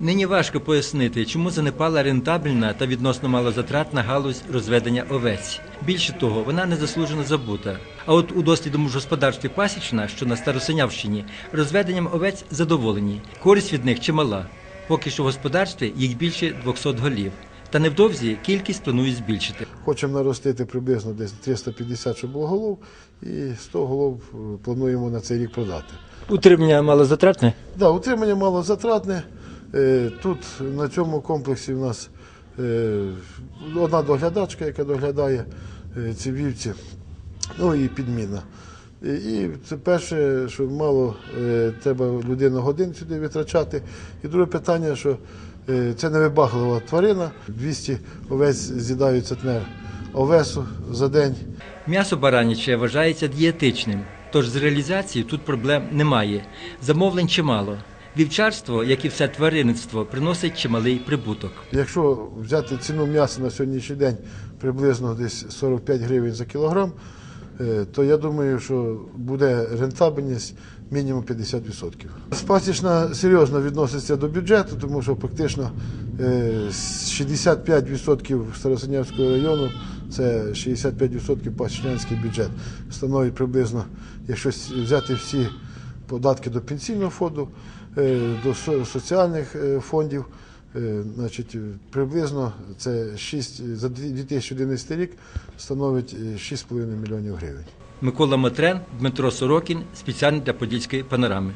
Нині важко пояснити, чому занепала рентабельна та відносно малозатратна галузь розведення овець. Більше того, вона незаслужено забута. А от у дослідному ж господарстві Пасічна, що на Старосинявщині, розведенням овець задоволені. Користь від них чимала. Поки що в господарстві їх більше 200 голів. Та невдовзі кількість планують збільшити. Хочемо наростити приблизно десь 350, щоб було голов, і 100 голов е, плануємо на цей рік продати. Утримання малозатратне? Да, утримання малозатратне. Е, Тут на цьому комплексі у нас е, одна доглядачка, яка доглядає е, ці вівці, ну і підміна. І- це перше, що мало треба людину годин сюди витрачати. І друге питання, що це невибаглива тварина. 200 овець з'їдають центнер овесу за день. М'ясо бараняче вважається дієтичним, тож з реалізацією тут проблем немає. Замовлень чимало. Вівчарство, як і все тваринництво, приносить чималий прибуток. Якщо взяти ціну м'яса на сьогоднішній день приблизно десь 45 гривень за кілограм, е, то я думаю, що буде рентабельність мінімум 50%. Спасічна серйозно відноситься до бюджету, тому що практично е, 65% Старосинявського району це 65% пасічнянський бюджет. Становить приблизно, якщо взяти всі податки до пенсійного фонду, е, до соціальних е, фондів. Е, Значить, приблизно це 6, за 2011 рік становить е, 6,5 мільйонів гривень. Микола Матрен, Дмитро Сорокін спеціально для подільської панорами.